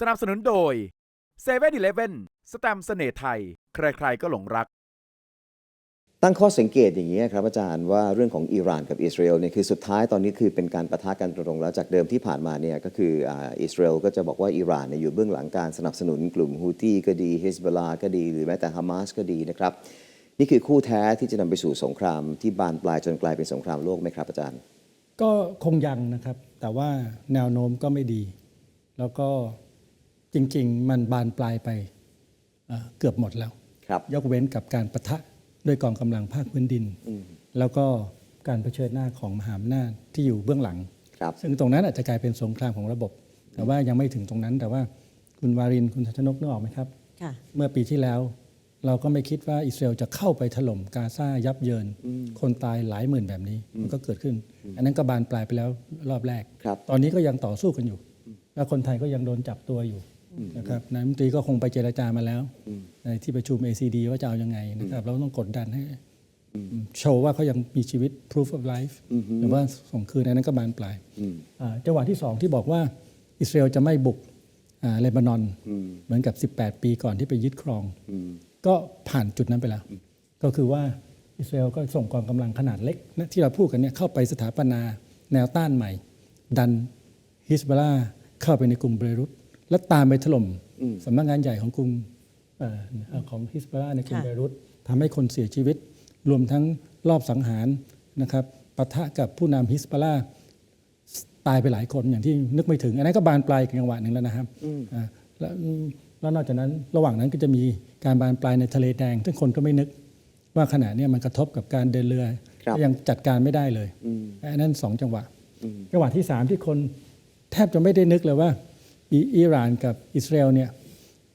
สนับสนุนโดย7 e เ e ่ e อสแตมป์เสน่ห์ไทย ใครๆก็หลงรัก ตั้งข้อสังเกตอย่างนี้ยครับอาจารย์ว่าเรื่องของอิหร่านกับอิสราเอลเนี่ยคือสุดท้ายตอนนี้คือเป็นการประทะกันตรงๆแล้วจากเดิมที่ผ่านมาเนี่ยก็คืออ่าอิสราเอลก็จะบอกว่าอิหร่านเนี่ยอยู่เบื้องหลังการสนับสนุนกลุ่มฮูตี้ก็ดีฮิสบอลาก็ดี หรือแม้แต่ฮามาสก็ดีนะครับ นี่คือคู่แท้ที่จะนำไปสู่สงครามที่บานปลายจนกลายเป็นสงครามโลกไหมครับอาจารย์ ก็คงยังนะครับ แต่ว่าแนวโน้มก็ไม่ดี แล้วก็ จริง ๆ มันบานปลายไปเอ่อเกือบหมดแล้วครับยกเว้นกับการประทะด้วยกองกำลังภาคพื้นดิน แล้วก็การเผชิญหน้าของมหาอำนาจที่อยู่เบื้องหลังครับซึ่งตรงนั้นอาจจะกลายเป็นสงครามของระบบ แต่ว่ายังไม่ถึงตรงนั้น แต่ว่าคุณวารินคุณทัชนกนึกออกไหมครับค่ะเมื่อปีที่แล้ว เราก็ไม่คิดว่าอิสราเอลจะเข้าไปถล่มกาซายับเยิน คนตายหลายหมื่นแบบนี้มันก็เกิดขึ้น อันนั้นก็บานปลายไปแล้วรอบแรกครับตอนนี้ก็ยังต่อสู้กันอยู่ แล้วคนไทยก็ยังโดนจับตัวอยู่ นะครับนายมนตรีก็คงไปเจรจามาแล้ว ในที่ประชุม ACD ว่าจะเอายังไงนะครับเราต้องกดดันให้โชว์ว่าเขายังมีชีวิต proof of life หรือว่าส่งคืนอันนั้นก็บานปลายอ่าจังหวะที่สองที่บอกว่าอิสราเอลจะไม่บุกอ่าเลบานอน เหมือนกับ 18 ปีก่อนที่ไปยึดครอง ก็ผ่านจุดนั้นไปแล้ว ก็คือว่าอิสราเอลก็ส่งกองกำลังขนาดเล็กนะที่เราพูดกันเนี่ยเข้าไปสถาปนาแนวต้านใหม่ ดันฮิสบอลาเข้าไปในกรุงเบรุต และตามไปถล่มสำนักงานใหญ่ของกรุงเอ่อเอ่อของฮิสบอลาในกรุงค่ะเบรุตทำให้คนเสียชีวิต รวมทั้งรอบสังหารนะครับปะทะกับผู้นำฮิสบอลาตายไปหลายคนอย่างที่นึกไม่ถึง อันนั้นก็บานปลายอีกจังหวะหนึ่งแล้วนะครับอ่าแล้วแล้วนอกจากนั้นระหว่างนั้นก็จะมีการบานปลายในทะเลแดงซึ่งคนก็ไม่นึกว่าขณะเนี้ยมันกระทบกับการเดินเรือครับก็ยังจัดการไม่ได้เลยอันนั้นสองจังหวะ จังหวะที่สามที่คนแทบจะไม่ได้นึกเลยว่า อิอิหร่านกับอิสราเอลเนี่ย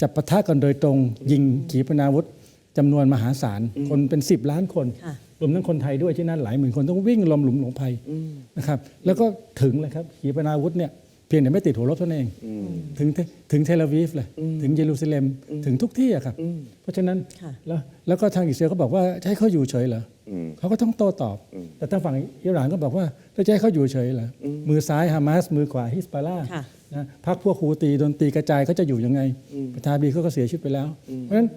จะปะทะกันโดยตรงยิงขีปนาวุธจำนวนมหาศาล คนเป็น 10 ล้านคนค่ะ รวมทั้งคนไทยด้วยที่นั่นหลายหมื่นคนต้องวิ่งลมหลุมหลงภัยนะครับ แล้วก็ถึงเลยครับขีปนาวุธเนี่ยเพียงแต่ไม่ติดหัวรบเท่านั้นเองถึงถึงเทลอาวีฟเลยถึงเยรูซาเล็มถึงทุกที่อะครับ เพราะฉะนั้นค่ะ แล้วแล้วก็ทางอิสราเอลก็บอกว่าจะให้เขาอยู่เฉยเหรออเขาก็ต้องโต้ตอบ แต่ทางฝั่งอิหร่านก็บอกว่าถ้าจะให้เขาอยู่เฉยเหรออมือซ้ายฮามาสมือขวาฮิสบาลาค่ะ นะพักพวกฮูตีโดนตีกระจายเขาจะอยู่ยังไง ประธานาธิบดีเขาก็เสียชีวิตไปแล้ว เพราะฉะนั้น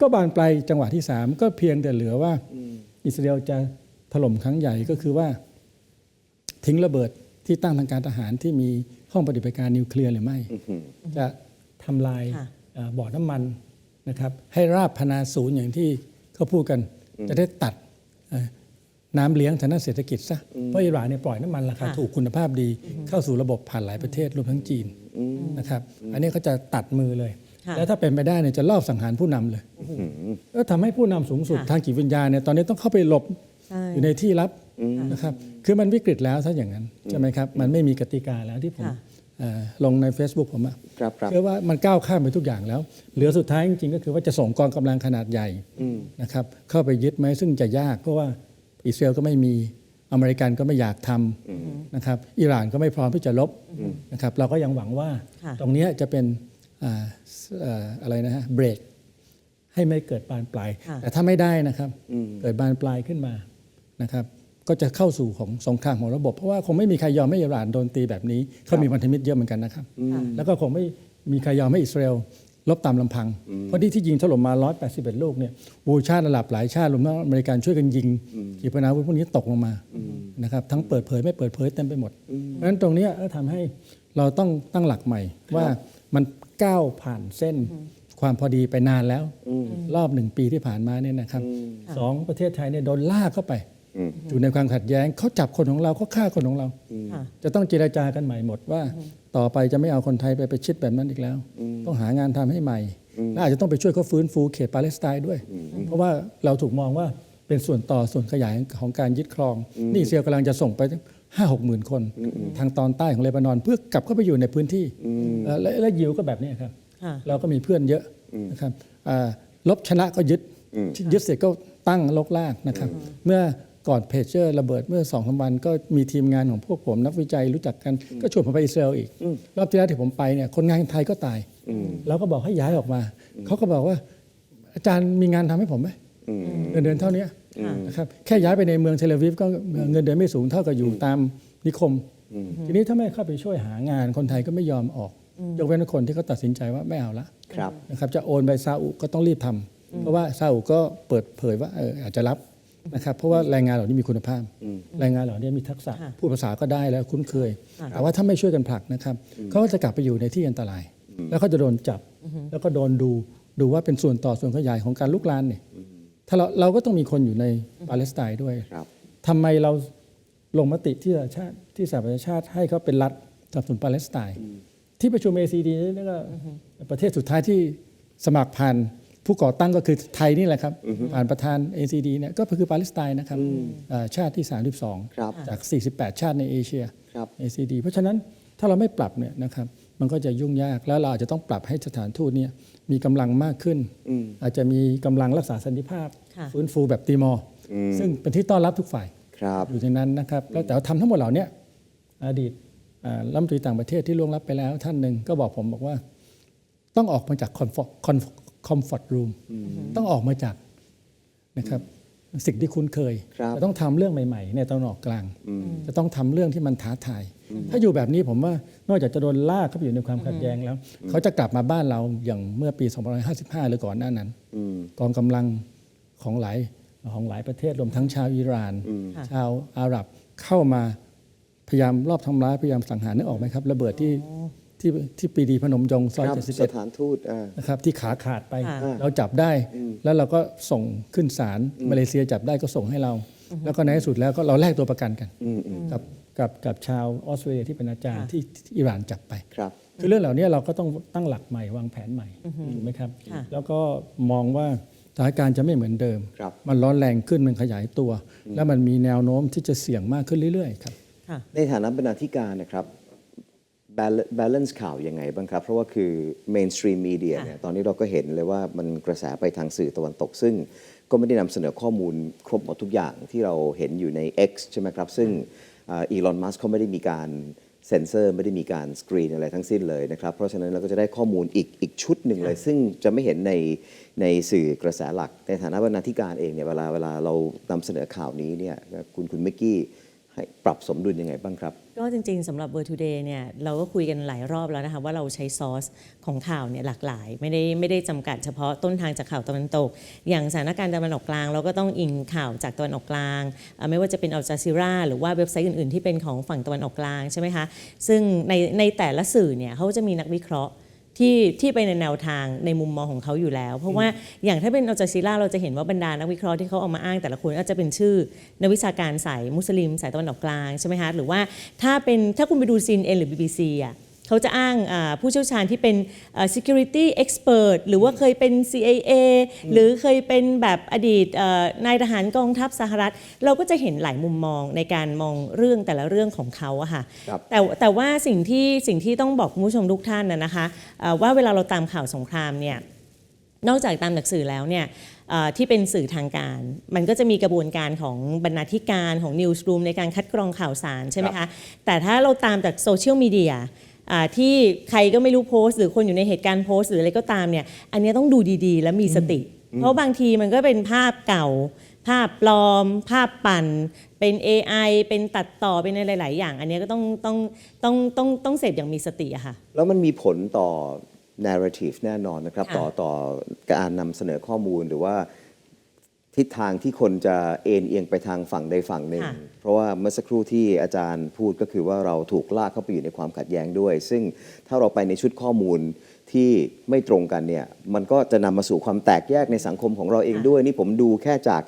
ก็บานปลายจังหวะที่สามก็เพียงแต่เหลือว่าอิสราเอลจะถล่มครั้งใหญ่ก็คือว่า ทิ้งระเบิดที่ตั้งทางการทหารที่มีห้องปฏิบัติการนิวเคลียร์หรือไม่ จะทำลายค่ะเอ่อบ่อน้ำมันนะครับ ให้ราบพนาศูนย์อย่างที่เขาพูดกัน จะได้ตัดเอ่อ น้ำเลี้ยงทางด้านเศรษฐกิจซะเพราะอิหร่านเนี่ยปล่อยน้ำมันราคาค่ะถูกคุณภาพดีเข้าสู่ระบบผ่านหลายประเทศรวมทั้งจีนนะครับอันนี้เขาจะตัดมือเลยค่ะแล้วถ้าเป็นไปได้เนี่ยจะลอบสังหารผู้นำเลยก็ทำให้ผู้นำสูงสุดค่ะทางจิตวิญญาณเนี่ยตอนนี้ต้องเข้าไปหลบใช่อยู่ในที่ลับนะครับคือมันวิกฤตแล้วถ้าอย่างนั้นใช่ไหมครับมันไม่มีกติกาแล้วที่ผมค่ะเอ่อลงใน Facebook ผมอะครับครับเชื่อว่ามันก้าวข้ามไปทุกอย่างแล้ว เหลือสุดท้ายจริงๆ ก็คือว่าจะส่งกองกำลังขนาดใหญ่นะครับเข้าไปยึดไหมซึ่งจะยากเพราะว่า อิสราเอลก็ไม่มีอเมริกันก็ไม่อยากทำนะครับอิหร่านก็ไม่พร้อมที่จะลบนะครับเราก็ยังหวังว่าค่ะตรงเนี้ยจะเป็นอ่าเอ่ออะไรนะฮะเบรกให้ไม่เกิดบานปลายค่ะแต่ถ้าไม่ได้นะครับเกิดบานปลายขึ้นมานะครับก็จะเข้าสู่ของสงครามของระบบ เพราะว่าคงไม่มีใครยอมให้อิหร่านโดนตีแบบนี้เขามีพันธมิตรเยอะเหมือนกันนะครับ แล้วก็คงไม่มีใครยอมให้อิสราเอล ลบตามลำพัง เพราะที่ที่ยิงถล่มมา 181 ลูกเนี่ยโอ้ชาติระดับหลายชาติรวมทั้งอเมริกันช่วยกันยิงขีปนาวุธพวกนี้ตกลงมานะครับทั้งเปิดเผยไม่เปิดเผยเต็มไปหมด เพราะฉะนั้นตรงเนี้ยก็ทำให้เราต้องตั้งหลักใหม่ว่ามันก้าวผ่านเส้นความพอดีไปนานแล้ว รอบหนึ่งปีที่ผ่านมาเนี่ยนะครับสองประเทศไทยเนี่ยโดนลากเข้าไปอยู่ในความขัดแย้งเขาจับคนของเราเขาฆ่าคนของเราค่ะจะต้องเจรจากันใหม่หมดว่า ต่อไปจะไม่เอาคนไทยไปไปชิดแบบนั้นอีกแล้ว ต้องหางานทำให้ใหม่และอาจจะต้องไปช่วยเขาฟื้นฟูเขตปาเลสไตน์ด้วย เพราะว่าเราถูกมองว่าเป็นส่วนต่อส่วนขยายของการยึดครอง นี่อิสราเซียกำลังจะส่งไปห้าหกหมื่นคน ทางตอนใต้ของเลบานอน เพื่อกลับเข้าไปอยู่ในพื้นที่เอ่อและและยิวก็แบบนี้ครับค่ะเราก็มีเพื่อนเยอะนะครับอ่าลบชนะก็ยึดยึดเสร็จก็ตั้งลกลากนะครับ เมื่อ ก่อนเพจเจอร์ระเบิดเมื่อสองสามวันก็มีทีมงานของพวกผมนักวิจัยรู้จักกันก็ชวนผมไปอิสราเอลอีก รอบที่แล้วที่ผมไปเนี่ยคนงานไทยก็ตายเราก็บอกให้ย้ายออกมา เขาก็บอกว่า อาจารย์มีงานทำให้ผมไหมเงินเดือนเท่านี้นะครับแค่ย้ายไปในเมืองเทลอาวีฟก็เงินเดือนไม่สูงเท่ากับอยู่ตามนิคม ทีนี้ถ้าไม่เข้าไปช่วยหางานคนไทยก็ไม่ยอมออกยกเว้นคนที่เขาตัดสินใจว่าไม่เอาละครับนะครับจะโอนไปซาอุก็ต้องรีบทำเพราะว่าซาอุก็เปิดเผยว่าเอออาจจะรับ นะครับเพราะว่าแรงงานเหล่านี้มีคุณภาพ แรงงานเหล่านี้มีทักษะค่ะพูดภาษาก็ได้แล้วคุ้นเคยค่ะแต่ว่าถ้าไม่ช่วยกันผลักนะครับเขาก็จะกลับไปอยู่ในที่อันตราย แล้วเขาจะโดนจับ แล้วก็โดนดูดูว่าเป็นส่วนต่อส่วนขยายของการลุกลานเนี่ยถ้าเราเราก็ต้องมีคนอยู่ในปาเลสไตน์ด้วยครับทำไมเราลงมติที่สหประชาติที่สหประชาชาติให้เขาเป็นรัฐสนับสนุนปาเลสไตน์ที่ประชุม ACD นี่ก็ประเทศสุดท้ายที่สมัครผ่าน ผู้ก่อตั้งก็คือไทยนี่แหละครับ ผ่านประธาน ACD เนี่ยก็คือปาเลสไตน์นะครับอ่าชาติที่ 32ครับจาก 48 ชาติในเอเชียครับ ACD เพราะฉะนั้นถ้าเราไม่ปรับเนี่ยนะครับมันก็จะยุ่งยากแล้วเราอาจจะต้องปรับให้สถานทูตเนี่ยมีกำลังมากขึ้น อาจจะมีกำลังรักษาสันติภาพค่ะฟื้นฟูแบบตีมอร์ซึ่งเป็นที่ต้อนรับทุกฝ่ายครับอยู่ในนั้นนะครับแล้วแต่ว่าทำทั้งหมดเหล่าเนี้ยอดีตอ่ารัฐมนตรีต่างประเทศที่ล่วงลับไปแล้วท่านหนึ่งก็บอกผมบอกว่า ต้องออกมาจากคอมฟอร์ คอมฟอร์ตรูมต้องออกมาจากนะครับสิ่งที่คุ้นเคยครับจะต้องทำเรื่องใหม่ๆในตะวันออกกลาง จะต้องทำเรื่องที่มันท้าทาย ถ้าอยู่แบบนี้ผมว่านอกจากจะโดนลากเข้าไปอยู่ในความขัดแย้งแล้ว เขาจะกลับมาบ้านเราอย่างเมื่อปี 2555 หรือก่อนหน้านั้นกองกำลังของหลายของหลายประเทศรวมทั้งชาวอิหร่านค่ะชาวอาหรับเข้ามาพยายามรอบทำร้ายพยายามสังหารนึกออกไหมครับ ระเบิดที่ ที่ที่ปรีดีพนมยงค์ซอยครับส71ถานทูตอ่า นะครับที่ขาขาดไป ค่ะ เราจับได้แล้วเราก็ส่งขึ้นศาลมาเลเซียจับได้ก็ส่งให้เรา แล้วก็ในที่สุดแล้วก็เราแลกตัวประกันกันกับกับกับชาวออสเตรเลียที่เป็นอาจารย์ค่ะที่ที่อิหร่านจับไป ครับ คือเรื่องเหล่านี้เราก็ต้องตั้งหลักใหม่วางแผนใหม่ถูกไหมครับ ค่ะ แล้วก็มองว่าสถานการณ์จะไม่เหมือนเดิม ครับ มันร้อนแรงขึ้นมันขยายตัว แล้วมันมีแนวโน้มที่จะเสี่ยงมากขึ้นเรื่อยๆครับ ค่ะ ในฐานะบรรณาธิการนะครับ bal- balance ข่าวยังไงบ้างครับ เพราะว่าคือ mainstream media ค่ะเนี่ยตอนนี้เราก็เห็นเลยว่ามันกระแสไปทางสื่อตะวันตก ซึ่งก็ไม่ได้นำเสนอข้อมูลครบหมดทุกอย่างที่เราเห็นอยู่ใน X ใช่ไหมครับ ซึ่งอีลอนมัสเขาไม่ได้มีการเซ็นเซอร์ไม่ได้มีการสกรีนอะไรทั้งสิ้นเลยนะครับ เพราะฉะนั้นเราก็จะได้ข้อมูลอีกอีกชุดหนึ่งเลย ซึ่งจะไม่เห็นในในสื่อกระแสหลัก ในฐานะบรรณาธิการเองเนี่ยเวลาเวลาเรานำเสนอข่าวนี้เนี่ยคุณคุณเมกกี้ ให้ปรับสมดุลยังไงบ้างครับ ก็จริงๆสำหรับ Word Today เนี่ยเราก็คุยกันหลายรอบแล้วนะคะว่าเราใช้ซอสของข่าวเนี่ยหลากหลาย ไม่ได้ไม่ได้จำกัดเฉพาะต้นทางจากข่าวตะวันตก อย่างสถานการณ์ตะวันออกกลาง เราก็ต้องอิงข่าวจากตะวันออกกลางอ่าไม่ว่าจะเป็นอัลจาซีราหรือว่าเว็บไซต์อื่นๆ ที่เป็นของฝั่งตะวันออกกลางใช่ไหมคะซึ่งในในแต่ละสื่อเนี่ยเขาจะมีนักวิเคราะห์ ที่ที่ไปในแนวทางในมุมมองของเขาอยู่แล้ว เพราะว่าอย่างถ้าเป็นอัลจาซีราเราจะเห็นว่าบรรดานักวิเคราะห์ที่เขาเอามาอ้างแต่ละคนก็จะเป็นชื่อนักวิชาการสายมุสลิมสายตะวันออกกลางใช่ไหมคะหรือว่าถ้าเป็นถ้าคุณไปดู CNN หรือ BBC อะ เขาจะอ้างอ่าผู้เชี่ยวชาญที่เป็นอ่า security expert หรือว่าเคยเป็น CIA หรือเคยเป็นแบบอดีตเอ่อนายทหารกองทัพสหรัฐ เราก็จะเห็นหลายมุมมองในการมองเรื่องแต่ละเรื่องของเขาอะค่ะครับแต่แต่ว่าสิ่งที่สิ่งที่ต้องบอกคุณผู้ชมทุกท่านนะนะคะเอ่อว่าเวลาเราตามข่าวสงครามเนี่ยนอกจากตามหนักสื่อแล้วเนี่ยเอ่อที่เป็นสื่อทางการ มันก็จะมีกระบวนการของบรรณาธิการของนิวส์รูมในการคัดกรองข่าวสารใช่ไหมครัคะบแต่ถ้าเราตามจากโซเชียลมีเดียอ่า ที่ใครก็ไม่รู้โพสต์ หรือคนอยู่ในเหตุการณ์โพสต์ หรืออะไรก็ตามเนี่ยอันเนี้ยต้องดูดีๆ และมีสติ เพราะบางทีมันก็เป็นภาพเก่า ภาพปลอม ภาพปั่น เป็น AI เป็นตัดต่อเป็นอะไรหลาย ๆ อย่าง อันเนี้ยก็ต้องต้องต้องต้องต้องเสพอย่างมีสติอะค่ะ แล้วมันมีผลต่อ narrative แน่นอนนะครับค่ะต่อต่อการนำเสนอข้อมูลหรือว่า ทิศทางที่คนจะเอ็นเอียงไปทางฝั่งใดฝั่งหนึ่ง ค่ะ เพราะว่าเมื่อสักครู่ที่อาจารย์พูดก็คือว่าเราถูกลากเข้าไปอยู่ในความขัดแย้งด้วย ซึ่งถ้าเราไปในชุดข้อมูลที่ไม่ตรงกันเนี่ยมันก็จะนำมาสู่ความแตกแยกในสังคมของเราเองด้วย นี่ผมดูแค่จาก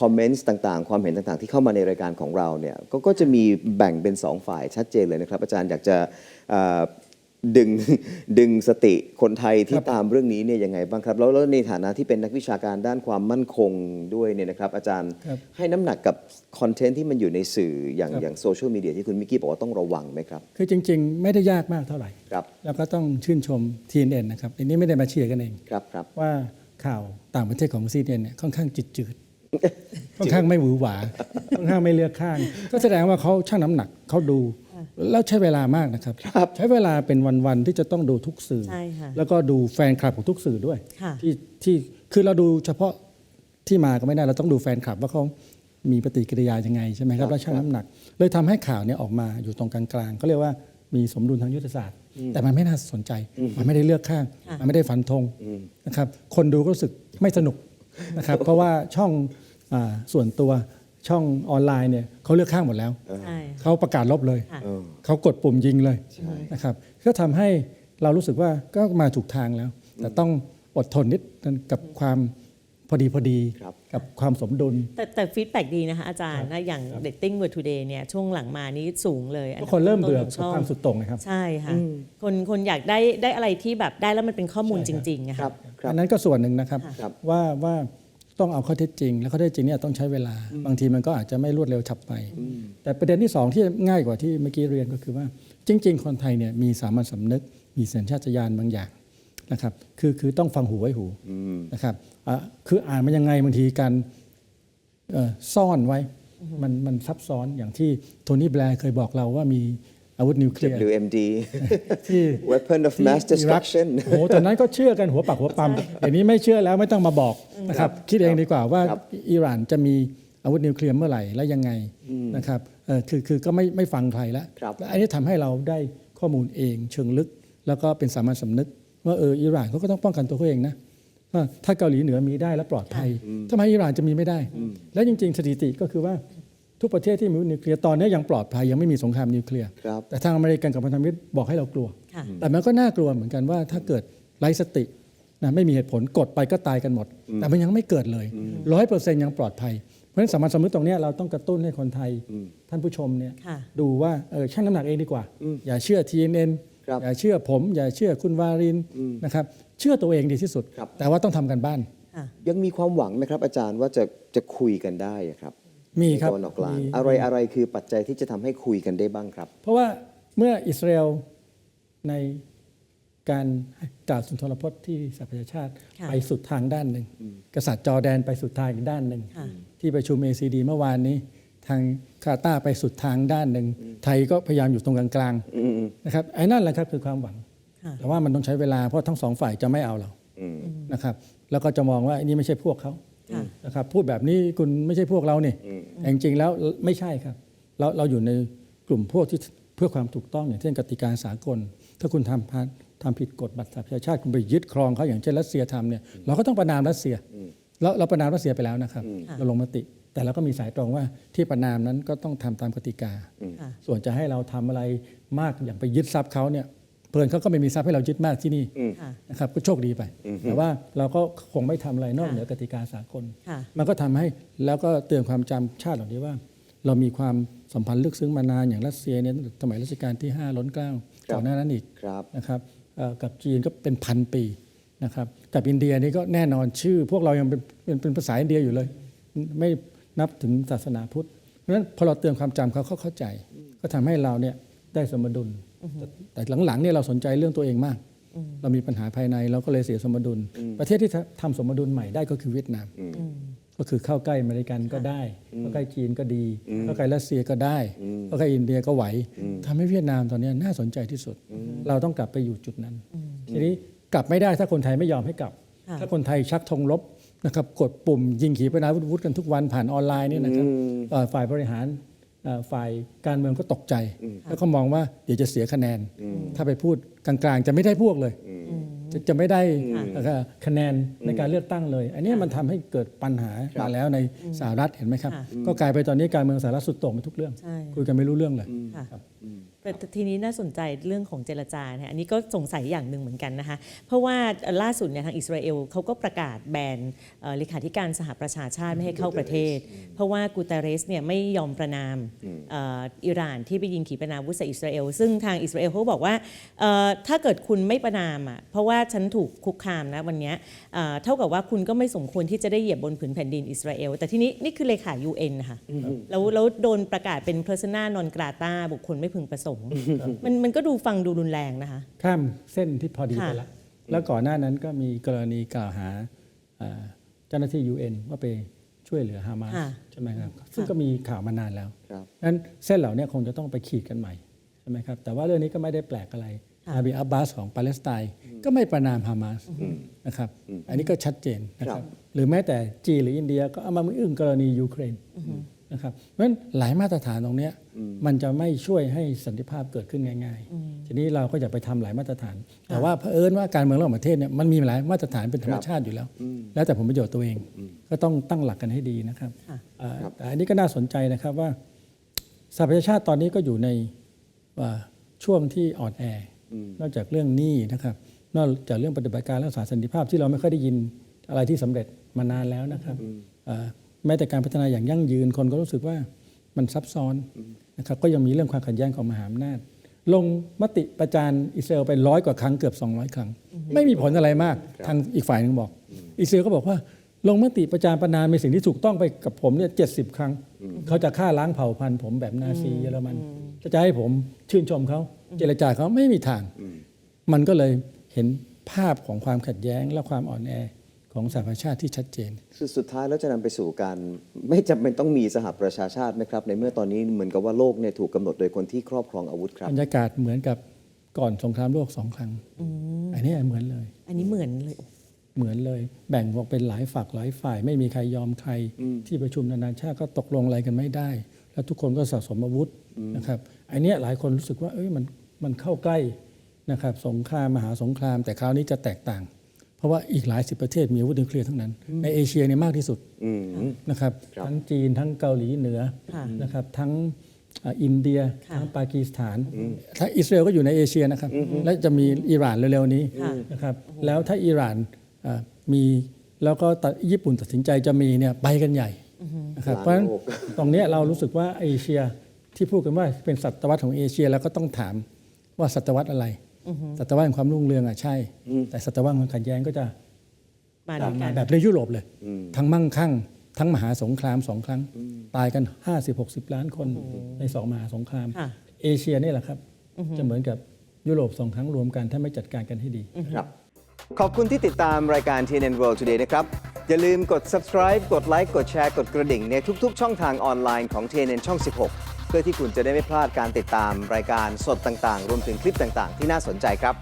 คอมเมนต์ต่างๆ ความเห็นต่างๆ ที่เข้ามาในรายการของเราเนี่ยกก็จะมีแบ่งเป็นสองฝ่ายชัดเจนเลยนะครับ อาจารย์อยากจะเอ่อ ดึงดึงสติคนไทยที่ตามเรื่องนี้เนี่ยยังไงบ้างครับ แล้วแล้วในฐานะที่เป็นนักวิชาการด้านความมั่นคงด้วยเนี่ยนะครับ อาจารย์ครับให้น้ำหนักกับคอนเทนต์ที่มันอยู่ในสื่ออย่างครับอย่างโซเชียลมีเดียที่คุณมิกกี้บอกว่าต้องระวังไหมครับ คือจริง ๆ ไม่ได้ยากมากเท่าไหร่ครับแล้วก็ต้องชื่นชม TNN นะครับอันนี้ไม่ได้มาเชียร์กันเองครับครับว่าข่าวต่างประเทศของ CNN เนี่ยค่อนข้างจืดจืดๆ ค่อนข้างไม่หวือหวาค่อนข้างไม่เลือกข้าง ก็แสดงว่าเขาชั่งน้ำหนักเขาดู แล้วใช้เวลามากนะครับ ใช้เวลาเป็นวันๆที่จะต้องดูทุกสื่อใช่ค่ะแล้วก็ดูแฟนคลับของทุกสื่อด้วยค่ะที่ที่คือเราดูเฉพาะที่มาก็ไม่ได้เราต้องดูแฟนคลับว่าเขามีปฏิกิริยายังไงใช่ไหมคครัรับบแล้วชั่งน้ำหนัก เลยทำให้ข่าวเนี่ยออกมาอยู่ตรงกลางๆก็เรียกว่ามีสมดุลทางยุทธศาสตร์ แต่มันไม่น่าสนใจ มันไม่ได้เลือกข้างค่ะมันไม่ได้ฝันธงนะครับ คนดูก็รู้สึกไม่สนุก นะครับเพราะว่าช่องอาส่วนตัวช่องออนไลน์เนี่ยเขาเลือกข้างหมดแล้ว ใช่ เขาประกาศลบเลย ค่ะ เออ เขากดปุ่มยิงเลยใช่ นะครับก็ทำให้เรารู้สึกว่าก็มาถูกทางแล้ว แต่ต้องอดทนนิดนึงกับความ พอดีพอดีครับกับความสมดุล แต่แต่ฟีดแบ็ดีนะคะอาจารย์นะอย่าง rating Word Today เนี่ยช่วงหลังมานี้สูงเลยทุกคนเริ่มเบื่อต้นๆขกับงความสุดโต่งนะครับ ใช่ค่ะคนคนอยากได้ได้อะไรที่แบบได้แล้วมันเป็นข้อมูลจริงๆอะครัค่ะบครับอันนั้นก็ส่วนหนึ่งนะครับครับว่าว่าต้องเอาข้อเท็จจริง และข้อเท็จจริงเนี่ยต้องใช้เวลา บางทีมันก็อาจจะไม่รวดเร็วฉับไป แต่ประเด็นที่สองที่ง่ายกว่าที่เมื่อกี้เรียนก็คือว่าจริง ๆ คนไทยเนี่ยมีสามัญสำนึก มีสัญชาตญาณบางอย่าง นะครับคือคือต้องฟังหูไว้หูนะครับอะคืออ่านมันยังไงบางทีการเอ่อซ่อนไว้มันมันซับซ้อนอย่างที่โทนี่แบร์เคยบอกเราว่ามีอาวุธนิวเคลียร์ WMD ที่ Weapon of ที่ Mass อิรัก Destruction โอ้โหตอนนั้นก็เชื่อกันหัวปักหัวปั๊มเดี๋ยวนี้ไม่เชื่อแล้วไม่ต้องมาบอกนะครับคิดเองดีกว่าว่าครับอิหร่านจะมีอาวุธนิวเคลียร์เมื่อไหร่และยังไงนะครับเอ่อคือคือก็ไม่ไม่ฟังใครแล้วครับและอันนี้ทำให้เราได้ข้อมูลเองเชิงลึก แล้วก็เป็นสามัญสำนึก ว่าเอออิหร่านเขาก็ต้องป้องกันตัวเขาเองนะว่าถ้าเกาหลีเหนือมีได้แล้วปลอดภัยทำไมอิหร่านจะมีไม่ได้ และจริง ๆ สถิติก็คือว่าทุกประเทศที่มีอาวุธนิวเคลียร์ตอนนี้ยังปลอดภัยยังไม่มีสงครามนิวเคลียร์ครับแต่ทางอเมริกันกับพันธมิตรบอกให้เรากลัวค่ะแต่มันก็น่ากลัวเหมือนกันว่าถ้าเกิดไร้สตินะไม่มีเหตุผลกดไปก็ตายกันหมด แต่มันยังไม่เกิดเลยร้อยเปอร์เซ็นต์ยังปลอดภัย เพราะฉะนั้นสามัญสำนึกตรงเนี้ยเราต้องกระตุ้นให้คนไทยท่านผู้ชมเนี่ยค่ะดูว่าเออชั่งน้ำหนักเองดีกว่า อย่าเชื่อ TNN ครับ อย่าเชื่อผมอย่าเชื่อคุณวารินนะครับเชื่อตัวเองดีที่สุดครับแต่ว่าต้องทำกันบ้านค่ะยังมีความหวังไหมครับ อาจารย์ว่าจะจะคุยกันได้อะครับ มีครับในตะวันออกกลางมีอะไรอะไรคือปัจจัยที่จะทำให้คุยกันได้บ้างครับ เพราะว่าเมื่ออิสราเอลในการกล่าวสุนทรพจน์ที่สหประชาชาติค่ะไปสุดทางด้านหนึ่ง กษัตริย์จอร์แดนไปสุดทางอีกด้านหนึ่งค่ะที่ประชุม ACD เมื่อวานนี้ ทางคาตาร์ไปสุดทางด้านหนึ่ง ไทยก็พยายามอยู่ตรงกลางๆนะครับไอ้นั่นแหละครับคือความหวังค่ะแต่ว่ามันต้องใช้เวลาเพราะทั้งสองฝ่ายจะไม่เอาเรานะครับ แล้วก็จะมองว่าอันนี้ไม่ใช่พวกเขาค่ะนะครับพูดแบบนี้คุณไม่ใช่พวกเรานี่แต่จริงๆแล้วไม่ใช่ครับ เราเราอยู่ในกลุ่มพวกที่เพื่อความถูกต้องอย่างเช่นกติกาสากล ถ้าคุณทำพาทำผิดกฎบัตรสหประชาชาติคุณไปยึดครองเขาอย่างเช่นรัสเซียทำเนี่ยเราก็ต้องประนามรัสเซียเราเราประนามรัสเซียไปแล้วนะครับ เราลงมติ แต่เราก็มีสายตรงว่าที่ประนามนั้นก็ต้องทำตามกติกาค่ะส่วนจะให้เราทำอะไรมากอย่างไปยึดทรัพย์เขาเนี่ยเพลินเขาก็ไม่มีทรัพย์ให้เรายึดมากที่นี่ค่ะนะครับก็โชคดีไป แต่ว่าเราก็คงไม่ทำอะไรนอกเหนือกติกาสากลค่ะมันก็ทำให้แล้วก็เตือนความจำชาติเหล่านี้ว่า เรามีความสัมพันธ์ลึกซึ้งมานานอย่างรัสเซียเนี่ยตั้งแต่สมัยรัชกาลที่ 5 ล้นเกล้าครับก่อนหน้านั้นอีกครับนะครับเอ่อกับจีนก็เป็นพันปีนะครับกับอินเดียนี่ก็แน่นอนชื่อ พวกเรายังเป็นเป็นเป็นภาษาอินเดียอยู่เลยไม่ นับถึงศาสนาพุทธเพราะฉะนั้นพอเราเตือนความจำเขาเขาเข้าใจ ก็ทำให้เราเนี่ยได้สมดุลแต่แต่หลังๆเนี่ยเราสนใจเรื่องตัวเองมาก เรามีปัญหาภายในเราก็เลยเสียสมดุล ประเทศที่ทำสมดุลใหม่ได้ก็คือเวียดนามก็คือเข้าใกล้อเมริกันก็ได้เข้าใกล้จีนก็ดี เข้าใกล้รัสเซียก็ได้เข้าใกล้อินเดียก็ไหวทำให้เวียดนามตอนนี้น่าสนใจที่สุด เราต้องกลับไปอยู่จุดนั้น ทีนี้กลับไม่ได้ถ้าคนไทยไม่ยอมให้กลับค่ะถ้าคนไทยชักธงลบ นะครับกดปุ่มยิงขีปนาวุธกันทุกวันผ่านออนไลน์เนี่ยนะครับเอ่อฝ่ายบริหารเอ่อฝ่ายการเมืองก็ตกใจ แล้วก็มองว่าเดี๋ยวจะเสียคะแนน ถ้าไปพูดกลางๆ จะไม่ได้พวกเลยจะจะไม่ได้เอ่อคะแนนในการเลือกตั้งเลย อันนี้มันทำให้เกิดปัญหามาแล้วในสหรัฐเห็นไหมครับค่ะก็กลายไปตอนนี้การเมืองสหรัฐสุดโต่งไปทุกเรื่องใช่คุยกันไม่รู้เรื่องเลยค่ะแต่ แต่ทีนี้น่าสนใจเรื่องของเจรจาเนี่ยอันนี้ก็สงสัยอย่างหนึ่งเหมือนกันนะคะ เพราะว่าล่าสุดเนี่ยทางอิสราเอลเขาก็ประกาศแบนเอ่อเลขาธิการสหประชาชาติไม่ให้เข้าประเทศ เพราะว่ากูเตเรสเนี่ยไม่ยอมประนามเอ่ออิหร่านที่ไปยิงขีปนาวุธใส่อิสราเอล ซึ่งทางอิสราเอลเขาบอกว่าเอ่อถ้าเกิดคุณไม่ประนามอะเพราะว่าฉันถูกคุกคามนะวันเนี้ยเอ่อเท่ากับว่าคุณก็ไม่สมควรที่จะได้เหยียบบนผืนแผ่นดินอิสราเอล แต่ทีนี้นี่คือเลขา UN นะคะแล้วแล้วโดนประกาศเป็น persona non grata บุคคลไม่พึงประสงค์มันมันก็ดูฟังดูรุนแรงนะคะ ข้ามเส้นที่พอดีไปค่ะแล้วแล้วก่อนหน้านั้นก็มีกรณีกล่าวหาเอ่อเจ้าหน้าที่ UN ว่าไปช่วยเหลือฮามาสค่ะใช่ไหมครับ ซึ่งก็มีข่าวมานานแล้วครับนั้นเส้นเหล่านี้คงจะต้องไปขีดกันใหม่ใช่ไหมครับ แต่ว่าเรื่องนี้ก็ไม่ได้แปลกอะไรค่ะอาบีอับบาสของปาเลสไตน์ก็ไม่ประนามฮามาสนะครับ อันนี้ก็ชัดเจนนะคครัรับบหรือแม้แต่จีนหรืออินเดียก็เอามาอึ้งกรณียูเครนนะครับ เพราะฉะนั้นหลายมาตรฐานตรงเนี้ย มันจะไม่ช่วยให้สันติภาพเกิดขึ้นง่ายๆ ทีนี้เราก็อย่าไปทำหลายมาตรฐาน แต่ว่าเผอิญว่าการเมืองระหว่างประเทศเนี่ยมันมีหลายมาตรฐานเป็นธรรมชาติอยู่แล้ว แล้วแต่ผลประโยชน์ตัวเอง ก็ต้องตั้งหลักกันให้ดีนะครับค่ะเอ่อแต่อันนี้ก็น่าสนใจนะครับว่าสหประชาชาติตอนนี้ก็อยู่ในว่าช่วงที่อ่อนแออนอกจากเรื่องหนี้นะครับ นอกจากเรื่องปฏิบัติการรักษาสันติภาพที่เราไม่ค่อยได้ยินอะไรที่สำเร็จมานานแล้วนะครับเอ่อแม้แต่การพัฒนาอย่างยั่งยืนคนก็รู้สึกว่ามันซับซ้อน นะครับก็ยังมีเรื่องความขัดแย้งของมหาอำนาจ ลงมติประจานอิสราเอลไปร้อยกว่าครั้งเกือบ 200 ครั้ง ไม่มีผลอะไรมากทางอีกฝ่ายหนึ่งบอก อิสราเอลก็บอกว่า ลงมติประจานประนามเป็นสิ่งที่ถูกต้องไปกับผมเนี่ยเจ็ดสิบครั้ง เขาจะฆ่าล้างเผ่าพันธุ์ผมแบบนาซีเยอรมันจะให้ผมชื่นชมเขาเจรจาเขาไม่มีทาง มันก็เลยเห็นภาพของความขัดแย้งและความอ่อนแอ ของสหประชาชาติที่ชัดเจน คือสุดท้ายแล้วจะนำไปสู่การ ไม่จำเป็นต้องมีสหประชาชาติไหมครับ ในเมื่อตอนนี้เหมือนกับว่าโลกเนี่ยถูกกำหนดโดยคนที่ครอบครองอาวุธครับบรรยากาศเหมือนกับก่อนสงครามโลกสองครั้งอันนี้เหมือนเลย อันนี้เหมือนเลยเหมือนเลย แบ่งออกเป็นหลายฝักหลายฝ่าย ไม่มีใครยอมใคร ที่ประชุมนานาชาติก็ตกลงอะไรกันไม่ได้ แล้วทุกคนก็สะสมอาวุธนะครับอันเนี้ยหลายคนรู้สึกว่าเอ้ยมันมันเข้าใกล้นะครับสงครามมหาสงคราม แต่คราวนี้จะแตกต่าง เพราะว่าอีกหลายสิบประเทศมีอาวุธนิวเคลียร์ทั้งนั้น ในเอเชียเนี่ยมากที่สุดอืม นะครับ ครับ ทั้งจีนทั้งเกาหลีเหนือค่ะนะครับทั้งอ่าอินเดียค่ะทั้งปากีสถานถ้าอิสราเอลก็อยู่ในเอเชียนะครับ และจะมีอิหร่านเร็วๆนี้ค่ะ นะครับแล้วถ้าอิหร่านอ่ามีแล้วก็ตัดญี่ปุ่นตัดสินใจจะมีเนี่ยไปกันใหญ่นะครับล้านเพราะฉะนั้นโลกตรงเนี้ยเรารู้สึกว่าเอเชียที่พูดกันว่าเป็นศตวรรษของเอเชียแล้วก็ต้องถามว่าศตวรรษอะไร ศตวรรษแห่งความรุ่งเรืองอะใช่ แต่ศตวรรษของความขัดแย้งก็จะมาตาด้มวยมากันแบบในยุโรปเลย ทั้งมั่งคั่ง ทั้งมหาสงครามสองครั้ง ตายกัน 50-60 ล้านคนในสองมหาสงคราม ค่ะ เอเชียนี่แหละครับ จะเหมือนกับยุโรปสองครั้งรวมกันถ้าไม่จัดการกันให้ดี ครับ ขอบคุณที่ติดตามรายการ TNN World Today นะครับ อย่าลืมกด subscribe กดไลค์กดแชร์กดกระดิ่งในทุกๆ ช่องทางออนไลน์ของ TNN ช่อง 16 เพื่อที่คุณจะได้ไม่พลาดการติดตามรายการสดต่างๆ รวมถึงคลิปต่างๆ ที่น่าสนใจครับ